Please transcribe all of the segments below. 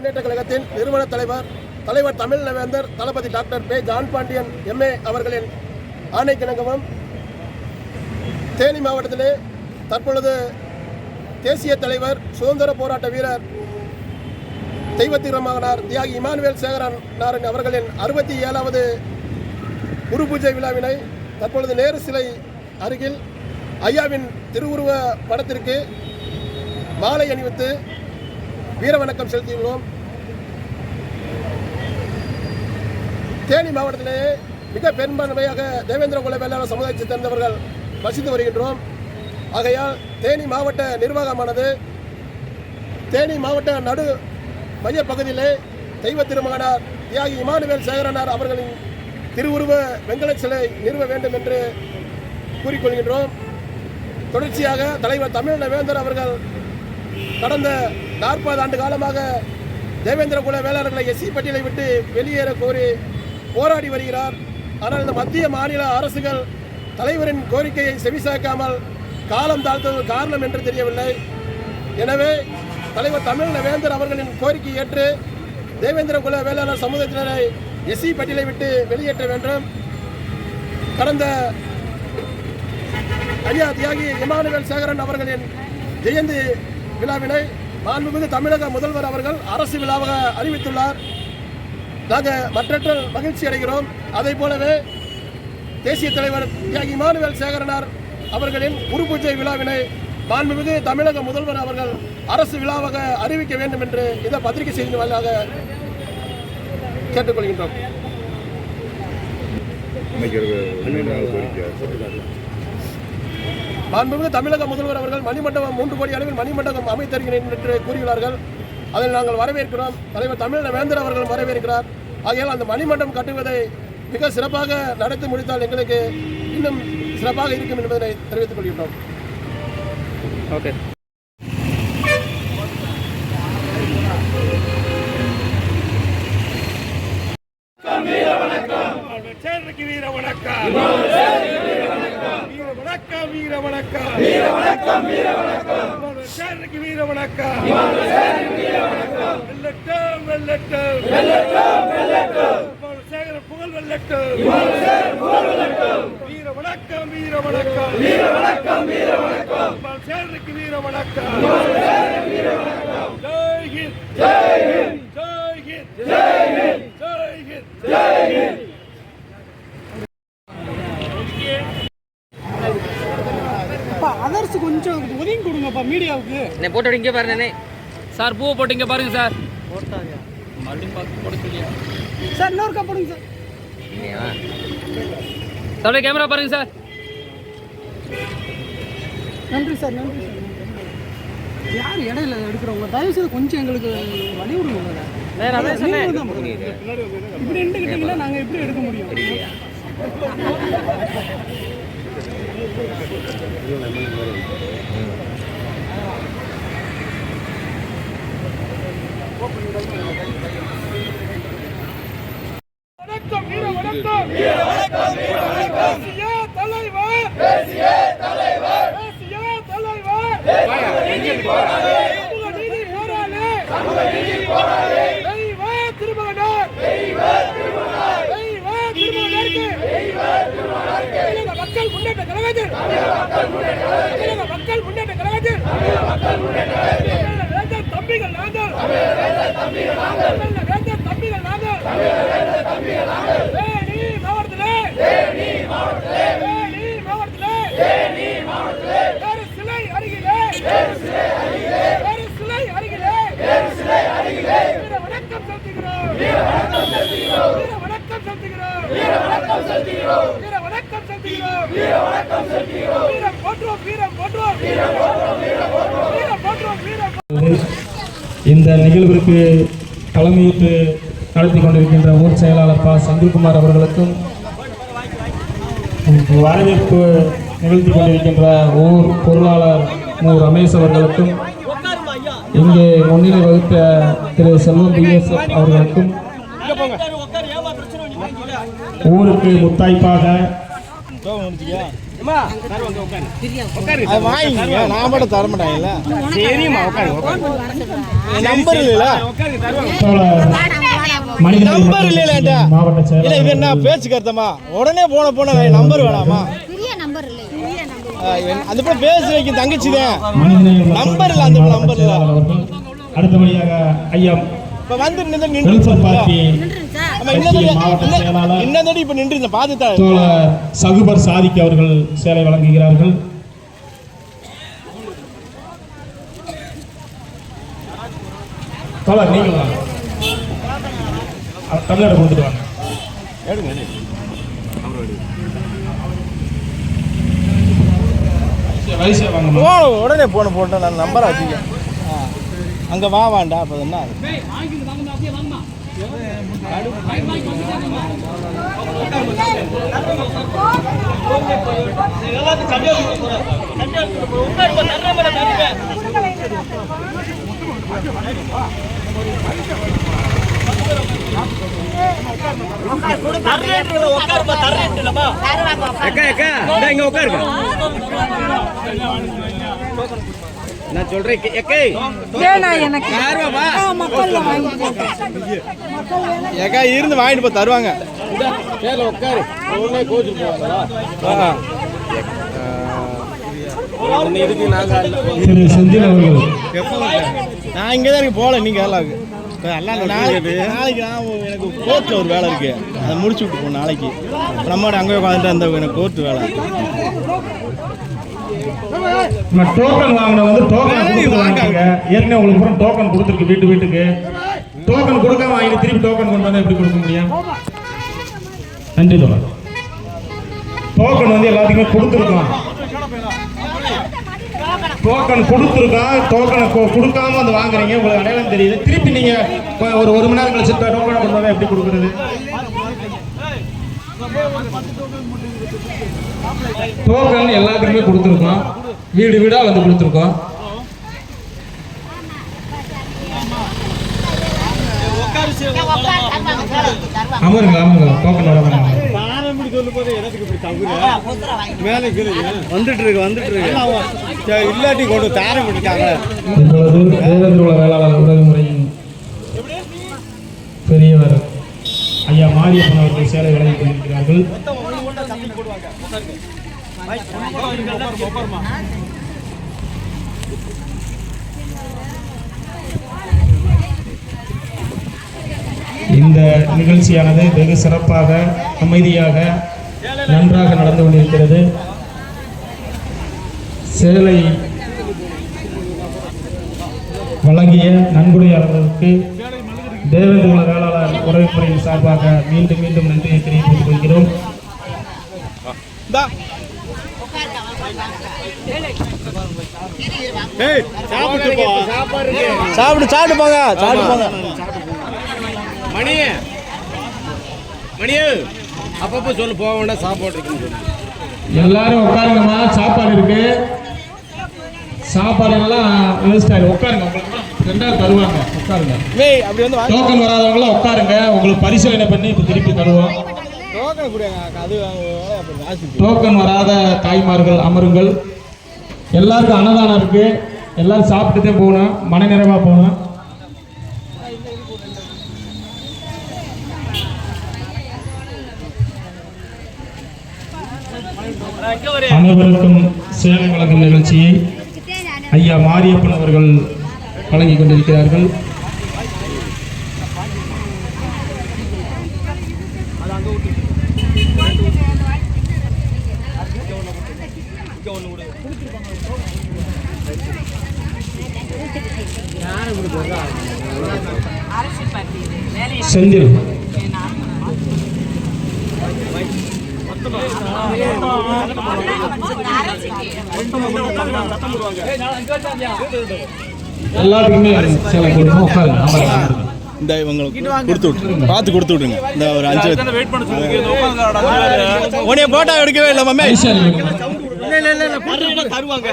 முன்னேற்ற கழகத்தின் நிறுவன தலைவர் தலைவர் தமிழ் நவேந்தர் தளபதி doctor B John Pandian MA அவர்களின் ஆணைக்கிணங்கவும் தேனி மாவட்டத்திலே தற்பொழுது தேசிய தலைவர் சுதந்திர போராட்ட வீரர் தெய்வத்திரமகனார் தியாகி இமானுவேல் சேகரன் நாரன் அவர்களின் அறுபத்தி ஏழாவது குரு பூஜை விழாவினை தற்பொழுது நேரு சிலை அருகில் ஐயாவின் திருவுருவ படத்திற்கு மாலை அணிவித்து வீரவணக்கம் செலுத்தியுள்ளோம். தேனி மாவட்டத்திலேயே மிக பெரும்பான்மையாக தேவேந்திர குல வேளாளர் சமுதாயத்தை சேர்ந்தவர்கள் வசித்து வருகின்றோம். ஆகையால் தேனி மாவட்ட நிர்வாகமானது தேனி மாவட்ட நடு மைய பகுதியிலே தெய்வ திருமகனார் தியாகி இமானுவேல் சேகரனார் அவர்களின் திருவுருவ வெங்கல சிலை நிறுவ வேண்டும் என்று கூறிக்கொள்கின்றோம். தொடர்ச்சியாக தலைவர் தமிழ் வேந்தர் அவர்கள் கடந்த நாற்பது ஆண்டு காலமாக தேவேந்திர குல வேளாளர்களை எஸ்சி பட்டியலை விட்டு வெளியேற கோரி போராடி வருகிறார். ஆனால் இந்த மத்திய மாநில அரசுகள் தலைவரின் கோரிக்கையை செவிசாக்காமல் காலம் தாழ்த்தது காரணம் என்று தெரியவில்லை. எனவே தலைவர் தமிழ் வேந்தர் அவர்களின் கோரிக்கை ஏற்று தேவேந்திர குல வேளாளர் சமூகத்தினரை எஸ்சி பட்டியலை விட்டு வெளியேற்ற வேண்டும். கடந்த ஐயா தியாகி இமானுவேல் சேகரன் அவர்களின் ஜெயந்தி விழாவினை மாண்புமிகு தமிழக முதல்வர் அவர்கள் அரசு விழாவாக அறிவித்துள்ளார். நாங்கள் மற்றற்ற மகிழ்ச்சி அடைகிறோம். அதை போலவே தேசிய தலைவர் தியாகி இமானுவேல் சேகரனார் அவர்களின் குரு பூஜை விழாவினை மாண்புமிகு தமிழக முதல்வர் அவர்கள் அரசு விழாவாக அறிவிக்க வேண்டும் என்று இந்த பத்திரிகை செய்தி வாயிலாக கேட்டுக்கொள்கின்றோம். மாண்புமிகு தமிழக முதல்வர் அவர்கள் மணிமண்டபம் மூன்று கோடி அளவில் மணிமண்டபம் அமைத்திருக்கிறேன் என்று கூறியுள்ளார்கள். அதை நாங்கள் வரவேற்கிறோம். தலைவர் தமிழக வேந்தர் அவர்கள் வரவேற்கிறார். ஆகையால் அந்த மணிமண்டபம் கட்டுவதை மிக சிறப்பாக நடத்தி முடித்தால் எங்களுக்கு இன்னும் சிறப்பாக இருக்கும் என்பதை தெரிவித்துக் கொள்கின்றோம். ஓகே. வீர வணக்கம் வீர வணக்கம் வீர வணக்கம் வீர வணக்கம் வீர வணக்கம் வீர வணக்கம் வெல்லட்டும் வெல்லட்டும் வெல்லட்டும் வெல்லட்டும். சேகர புகழ் வெல்லட்டும். வீர வணக்கம் வீர வணக்கம். வீர வணக்கம் வீர வணக்கம் சேகருக்கு வீர வணக்கம். என்ன போட்டோ இங்கே பாருண்ணே சார் பூவை போட்டு இங்கே பாருங்க சார். மறுபடியும் பார்த்து போட சொல்லியா? சார் இன்னொருக்கா போடுங்க சார். சார் கேமரா பாருங்க சார். நன்றி சார் நன்றி சார். யார் இடையில எடுக்கிறவங்க? தயவு செய்து கொஞ்சம் எங்களுக்கு வழி விடுங்க வேற அதான் சொன்னேன். இப்படி நின்றுக்கிட்டீங்கன்னா நாங்கள் எப்படி எடுக்க முடியும்? வணக்கம் வீர வணக்கம் வீர வணக்கம் வீர வணக்கம் தேசிய தலைவர் தேசிய தலைவர் தேசிய தலைவர் நீதி போராளி சமூக நீதி போராளி சமூக நீதி போராளி தெய்வ திருமகனார் தெய்வ திருமகனார் தெய்வ திருமகனாருக்கு தெய்வ திருமகனாருக்கு மக்கள் முன்னேற்ற கழகத்தில் மக்கள் முன்னேற்ற கழகத்தில் தமிழக மக்கள் முன்னேற்ற கழகத்தில் தமிழக மக்கள் முன்னேற்ற கழகத்தில் தமிழக வேந்தர் தம்பிகள் நாங்கள் தமிழக வேந்தர் தம்பிகள் நாங்கள் தமிழக வேந்தர் தம்பிகள் நாங்கள் தேனி மாவட்டத்திலே தேனி மாவட்டத்திலே தேனி மாவட்டத்திலே தேனி மாவட்டத்திலே வேறு சிலை அருகிலே வேறு சிலை அருகிலே வேறு சிலை அருகிலே வேறு சிலை அருகிலே வீர வணக்கம் செலுத்துகிறோம் வீர வணக்கம் செலுத்துகிறோம் வீர வணக்கம் செலுத்துகிறோம் வீர வணக்கம் செலுத்துகிறோம் வீர வணக்கம் செலுத்துகிறோம் வீர வணக்கம் செலுத்துகிறோம் வீரம் போற்றுவோம் வீரம் போற்றுவோம் வீரம் போற்றுவோம் வீரம் போற்றுவோம் வீரம் போற்றுவோம் வீரம் இந்த நிகழ்விற்கு தலைமையேற்று நடத்தி கொண்டிருக்கின்ற ஊர் செயலாளர் பா. செந்தில்குமார் அவர்களுக்கும் வரவேற்பு நிகழ்த்தி கொண்டிருக்கின்ற ஊர் பொருளாளர் மு. ரமேஷ் அவர்களுக்கும் இங்கே முன்னிலை வகுத்த திரு. செல்வம் பிஎஸ்எஃப் அவர்களுக்கும் ஊருக்கு முத்தாய்ப்பாக அது வாங்கிங்க நான் மட்டும் தர மாட்டாங்கல்ல சரிம்மா உட்காரு உட்காரு நம்பர் இல்லைல்ல நம்பர் இல்லைல்ல மாவட்ட இல்ல இது செயலாளர் என்ன பேச்சு கருத்தமா உடனே போன போன நம்பர் வேணாமா பெரிய நம்பர் இல்லை அந்த பிள்ளை பேசி வைக்கும் தங்கச்சி தான் மனிதநேய மக்கள் நம்பர் இல்ல, அந்த நம்பர் இல்ல. அடுத்தபடியாக ஐயா இப்ப வந்து நின்று நின்று வெல்ஃபேர் பார்ட்டி ஆமா இன்னும் கட்சியின் மாவட்ட செயலாளர் இன்னும் தடி இப்ப நின்று தோழர் சகுபர் சாதிக் அவர்கள் சேலை வழங்குகிறார்கள். தோழர் நீங்கள் வாங்க. போன உடனே போன போட்டேன் நான் நம்பரை ஆ. அங்க வா வாண்டா அப்ப என்ன தருவாங்க இங்க உட்காருங்க நான் சொல்றேன் எக்கே ஏக்கா இருந்து வாங்கிட்டு போய் தருவாங்க. சேரில் உட்காரு. உடனே அவர்கள். நான் இங்கே தான் இருக்கு போகல நீங்கள் வேலை நாளைக்கு நாளைக்கு நான் எனக்கு கோர்ட்டில் ஒரு வேலை இருக்கு. அதை முடிச்சு விட்டு போகணும் நாளைக்கு. நம்மளோட அங்கே உட்காந்துட்டு அந்த எனக்கு கோர்ட்டு வேலை. நான் டோக்கன் வாங்கின வந்து டோக்கன் கொடுத்து ஏற்கனவே உங்களுக்கு பூரா டோக்கன் கொடுத்துருக்கு வீட்டு வீட்டுக்கு. டோக்கன் கொடுக்காம வாங்கி திருப்பி டோக்கன் கொண்டு வந்தால் எப்படி கொடுக்க முடியும்? நன்றி தோழர். டோக்கன் வந்து எல்லாத்துக்குமே கொடுத்துருக்கோம். டோக்கன் கொடுத்துருக்கோம் டோக்கனை கொடுக்காம வந்து வாங்குறீங்க. உங்களுக்கு அடையாளம் தெரியுது. திருப்பி நீங்கள் ஒரு ஒரு மணி நேரம் கழிச்சு டோக்கனை கொண்டு வந்தால் எப்படி கொடுக்குறது? டோக்கன் எல்லாத்துக்குமே கொடுத்துருக்கோம். வீடு வீடாக வந்து கொடுத்துருக்கோம். அமருங்க அமருங்க. டோக்கன் வர வந்துட்டு இருக்கு வந்துட்டு இருக்கு இல்லாட்டி கொண்டு தாரம் விட்டுட்டாங்க இப்பொழுது தேவேந்திர வேளாளர் உறவு பெரியவர் ஐயா மாரியப்பன் அவர்கள் சேலை வழங்கிக் கொண்டிருக்கிறார்கள். இந்த நிகழ்ச்சியானது வெகு சிறப்பாக அமைதியாக நன்றாக நடந்து கொண்டிருக்கிறது. சேலை வழங்கிய நன்கொடையாளர்களுக்கு தேவேந்திர வேளாளர் உறவுமுறையின் சார்பாக மீண்டும் மீண்டும் நன்றியை தெரிவித்துக் கொள்கிறோம். சாப்பிட்டு போ. சாப்பிட்டு போங்க சாப்பிட்டு போங்க. மணி மணியே அப்பப்போ சொல்லு போக வேண்டாம் சாப்பாடு இருக்குன்னு எல்லாரும் உட்காருங்கம்மா சாப்பாடு இருக்கு. சாப்பாடு எல்லாம் வேஸ்ட் ஆயிடும். உட்காருங்க உங்களுக்கு ரெண்டாவது தருவாங்க. உட்காருங்க. அப்படி வந்து டோக்கன் வராதவங்களாம் உட்காருங்க. உங்களுக்கு பரிசீலனை பண்ணி இப்போ திருப்பி தருவோம். டோக்கன் வராத தாய்மார்கள் அமருங்கள். எல்லாருக்கும் அன்னதானம் இருக்கு. எல்லாரும் சாப்பிட்டுட்டே போகணும். மனநிறைவா போகணும். அனைவருக்கும் சேவை வழங்கும் நிகழ்ச்சியை ஐயா மாரியப்பன் அவர்கள் வழங்கிக் கொண்டிருக்கிறார்கள். செந்தில். எல்லாத்துக்குமே சேலை கொடுக்கணும் அமருங்க. இந்த இவங்களுக்கு கொடுத்து விட்டுருங்க பார்த்து கொடுத்து விட்டுருங்க. இந்த ஒரு அஞ்சு வெயிட் பண்ண சொல்லுங்க. உன்னைய போட்டோ எடுக்கவே இல்லை மாமே தருவாங்க.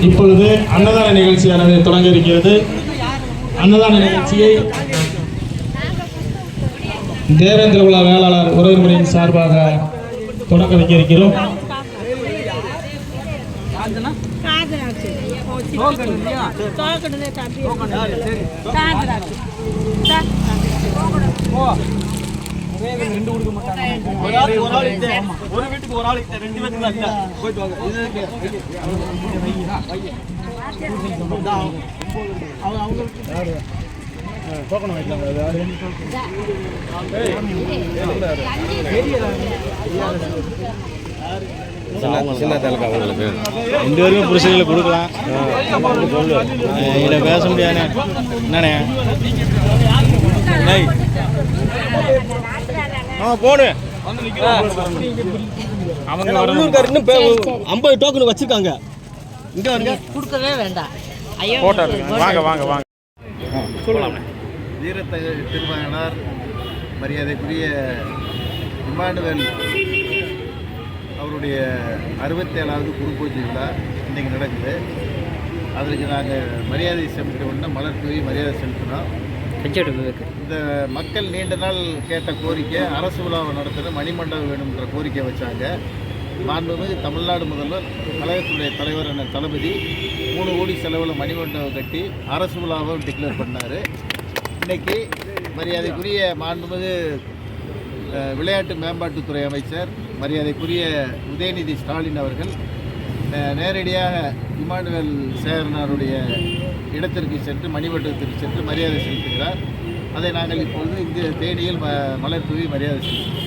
இப்பொழுது அன்னதான நிகழ்ச்சியானது தொடங்க இருக்கிறது. அன்னதான நிகழ்ச்சியை தேவேந்திர உலா வேளாளர் உறவுமுறையின் சார்பாக தொடக்க வைக்க இருக்கிறோம். ஒரு ஆள் ஒரு ஆள் இல்ல. ஒரு வீட்டுக்கு ஒரு ஆள் இல்ல. ரெண்டு பேத்துக்கு தான் போயிட்டு வாங்க இது இருக்கு. சின்ன தாலுக்கா உங்களுக்கு ரெண்டு பேருமே புருஷங்களை கொடுக்கலாம். இதில் பேச முடியாதுண்ணே. என்னண்ணே. ஆ போடு. அவங்க ஐம்பது டோக்கன் வச்சிருக்காங்க. இங்க வருங்க. கொடுக்கவே வேண்டாம். ஐயோ வாங்க வாங்க வாங்க. வீரத்த திருமகனார் மரியாதைக்குரிய இமானுவேல் அவருடைய அறுபத்தேழாவது குரு பூஜை விழா இன்றைக்கி நடக்குது. அதற்கு நாங்கள் மரியாதை செலுத்த உடனே மலர் தூவி மரியாதை செலுத்தினோம். இந்த மக்கள் நீண்ட நாள் கேட்ட கோரிக்கை அரசு விழாவை நடத்துகிற மணிமண்டபம் வேணுன்ற கோரிக்கை வச்சாங்க. மாண்புமிகு தமிழ்நாடு முதல்வர் கழகத்துடைய தலைவர் என தளபதி மூணு கோடி செலவில் மணிமண்டபம் கட்டி அரசு விழாவை டிக்ளேர் பண்ணார். இன்னைக்கு மரியாதைக்குரிய மாண்புமிகு விளையாட்டு மேம்பாட்டுத்துறை அமைச்சர் மரியாதைக்குரிய உதயநிதி ஸ்டாலின் அவர்கள் நேரடியாக இமானுவேல் சேரனாருடைய இடத்திற்கு சென்று மணிவட்டத்திற்கு சென்று மரியாதை செலுத்துகிறார். அதை நாங்கள் இப்பொழுது இந்த தேனியில் ம மலர் தூவி மரியாதை செலுத்துகிறோம்.